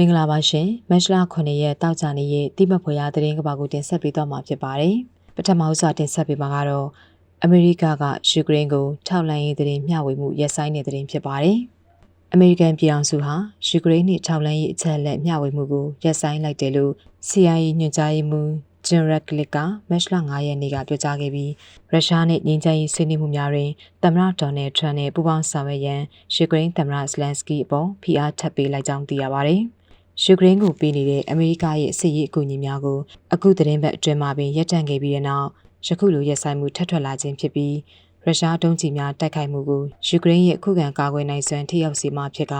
မင်္ဂလာပါရှင်မတ်လ9ရက်တောက်ကြနေရဲ့တိမဖွေရသတင်းကဘာကိုတင်ဆက်ပေးတော့မှာဖြစ်ပါတယ်ပထမဦးစွာတင်ဆက်ပေးမှာကတော့အမေရိကကယူကရိန်းကိုထောက်လှမ်းရေးသတင်းမျှဝေမှုရပ်ဆိုင်းတဲ့သတင်းဖြစ်ပါတယ်အမေရိကန်ပြည်အောင်စုဟာယူကရိန်းနှင့်ထောက်လှမ်းရေးအချက်အလက်မျှဝေမှုကိုရပ်ဆိုင်းလိုက်တယ်လို့ CIA ညွှန်ကြားရေးမှူးဂျန်ရက်လစ်ကမတ်လ9ရက်နေ့ကပြောကြားခဲ့ပြီးရုရှားနဲ့ငြိမ်းချမ်းရေးဆွေးနွေးမှုများတွင်သမ္မတဒေါ်နယ်ထရန့်နဲ့ပူးပေါင်းဆောင်ရွက်ရန်ယူကရိန်းသမ္မတဇလန်စကီအပေါ်ဖိအားထပ်ပေးလိုက်ကြောင်းသိရပါတယ်။ ယူကရိန်းကိုပေးနေတဲ့အမေရိကရဲ့စစ်ရေးအကူအညီများကိုအခုသတင်းပတ်အတွင်းမှာပင်ရပ်တန့်ခဲ့ပြီးတဲ့နောက်ယခုလိုရပ်ဆိုင်းမှုထပ်ထွက်လာခြင်းဖြစ်ပြီးရုရှားတုံးချီများတိုက်ခိုက်မှုကိုယူကရိန်းရဲ့ခုခံကာကွယ်နိုင်စွမ်းထိရောက်စေမှဖြစ်က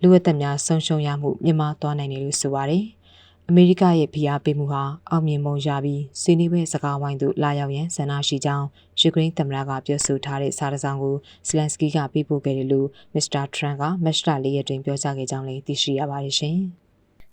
လူဝတ်သက်များဆုံးရှုံးရမှုမြင့်မားသွားနိုင်တယ်လို့ဆိုပါတယ်။အမေရိကရဲ့ဖိအားပေးမှုဟာအောင်မြင်မုံရပြီးစီနီဘဲစကားဝိုင်းသို့လာရောက်ရန်ဆန္ဒရှိကြောင်းယူကရိန်းသမ္မတကပြောဆိုထားတဲ့စာတစောင်ကိုဇလန်စကီကပေးပို့ခဲ့တယ်လို့မစ္စတာထရန့်ကမတ်လ၄ရက်တွင်ပြောကြားခဲ့ကြောင်းလည်းသိရှိရပါတယ်ရှင်။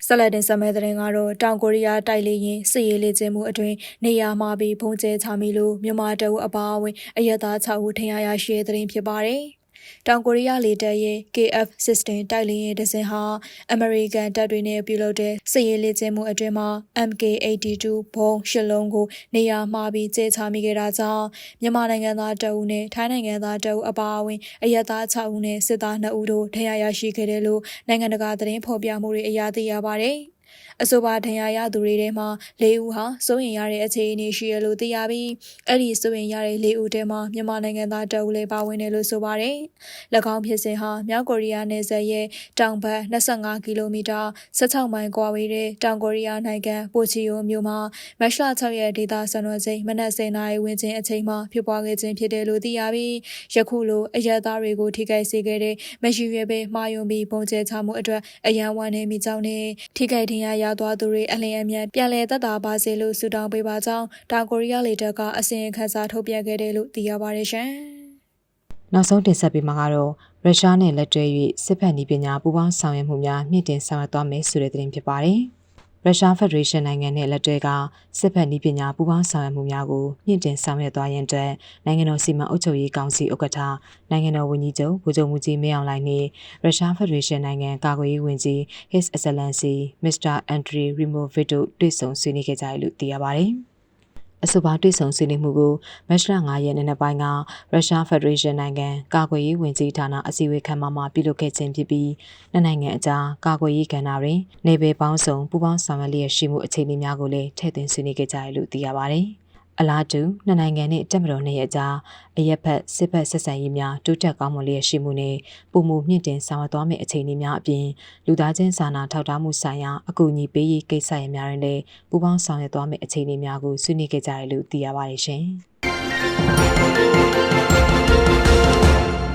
ဆက်လက်တင်ဆက်မဲ့တဲ့ရင်ကတော့တောင်ကိုရီးယားတိုက်လေရင်စစ်ရေးလေ့ကျင့်မှုအတွင်းနေရာမှာပြီးဖုန်ကျဲချမိလို့မြန်မာတအုပ်အပါအဝင်အရက်သား6ဦးထင်ရရရှိတဲ့တဲ့ဖြစ်ပါတယ်။ တောင်ကိုရီးယားလေတပ်ရဲ့ KF-16 တိုက်လေယာဉ်တစ်စင်းဟာအမေရိကန်တပ်တွေနဲ့ပြုလုပ်တဲ့စစ်ရေးလေ့ကျင့်မှုအတွင်းမှာ MK82 ဘုံရှစ်လုံးကိုနေရာမှာပြီးကျဲချမိခဲ့တာကြောင့်မြန်မာနိုင်ငံသားတအုပ်နဲ့ထိုင်းနိုင်ငံသားတအုပ်အပါအဝင်အရက်သား6ဦးနဲ့စစ်သား2ဦးတို့ထရရရှိခဲ့တယ်လို့နိုင်ငံတကာသတင်းဖော်ပြမှုတွေအရသိရပါတယ်။ အဆိုပါဒဏ်ရာရသူတွေထဲမှာ၄ဦးဟာစိုးရင်ရတဲ့အခြေအနေရှိရလို့သိရပြီးအဲ့ဒီစိုးရင်ရတဲ့၄ဦးထဲမှာမြန်မာနိုင်ငံသားတအုပ်လည်းပါဝင်တယ်လို့ဆိုပါတယ်။၎င်းဖြစ်စဉ်ဟာမြောက်ကိုရီးယားနယ်စပ်ရဲ့တောင်ဘက်25ကီလိုမီတာ16မိုင်ကွာဝေးတဲ့တောင်ကိုရီးယားနိုင်ငံပိုချီယိုမြို့မှာမတ်လ6ရက်ဒေသစံတော်ချိန်မနက်10:00နာရီဝန်းကျင်အချိန်မှာဖြစ်ပွားခဲ့ခြင်းဖြစ်တယ်လို့သိရပြီးယခုလိုအရက်သားတွေကိုထိခိုက်စေခဲ့တဲ့မရှိရွေပဲမှားယွင်းပြီးပုံကျဲချမှုအတွက်အရန်ဝမ်းနေမိကြောင်းနဲ့ထိခိုက်ထင်ရရသွားသူတွေအလင်းအမြန်ပြန်လည်သက်သာပါစေလို့ဆုတောင်းပေးပါကြောင်းတောင်ကိုရီးယားလေတပ်ကအစီရင်ခံစာထုတ်ပြန်ခဲ့တယ်လို့သိရပါတယ်ရှင်။နောက်ဆုံးတင်ဆက်ပေးမှာကတော့ရုရှားနဲ့လက်တွဲ၍စစ်ဖက်နည်းပညာပူးပေါင်းဆောင်ရွက်မှုများမြင့်တင်ဆောင်ရွက်သွားမယ်ဆိုတဲ့သတင်းဖြစ်ပါတယ်။ ရုရှားဖက်ဒရေးရှင်းနိုင်ငံနဲ့လက်တွဲကစစ်ဖက်နည်းပညာပူးပေါင်းဆောင်ရွက်မှုများကိုမြင့်တင်ဆောင်ရွက်သွားရန်အတွက်နိုင်ငံတော်စီမံအုပ်ချုပ်ရေးကောင်စီဥက္ကဋ္ဌနိုင်ငံတော်ဝန်ကြီးချုပ်ဗိုလ်ချုပ်မှုကြီးမင်းအောင်လှိုင်နှင့်ရုရှားဖက်ဒရေးရှင်းနိုင်ငံကာကွယ်ရေးဝန်ကြီး His Excellency Mr. Andriy Rimovich တို့တွေ့ဆုံဆွေးနွေးခဲ့ကြတယ်လို့သိရပါတယ်။ အဆိုပါတွေ့ဆုံဆွေးနွေးမှုကိုမတ်လ9ရက်နေ့နေ့ပိုင်းကရုရှားဖက်ဒရေးရှင်းနိုင်ငံကာကွယ်ရေးဝန်ကြီးဌာနအစည်းအဝေးခန်းမမှာပြုလုပ်ခဲ့ခြင်းဖြစ်ပြီးနှစ်နိုင်ငံအကြားကာကွယ်ရေးကဏ္ဍတွင်နေပယ်ပေါင်းစုံပူးပေါင်းဆောင်ရွက်လျက်ရှိမှုအခြေအနေများကိုလည်းထည့်သွင်းဆွေးနွေးခဲ့ကြတယ်လို့သိရပါတယ်။ အလားတူနှစ်နိုင်ငံနဲ့တက်မတော်နှစ်ရဲ့ကြားအရက်ဖက်စစ်ဖက်ဆက်ဆံရေးများတိုးတက်ကောင်းမွန်လျက်ရှိမှုနဲ့ပုံမှုမြင့်တင်ဆောင်ရွက်သွားမယ့်အခြေအနေများအပြင်လူသားချင်းစာနာထောက်ထားမှုဆိုင်ရာအကူအညီပေးရေးကိစ္စရပ်များတွင်လည်းပူးပေါင်းဆောင်ရွက်သွားမယ့်အခြေအနေများကိုဆွေးနွေးခဲ့ကြတယ်လို့သိရပါတယ်ရှင်။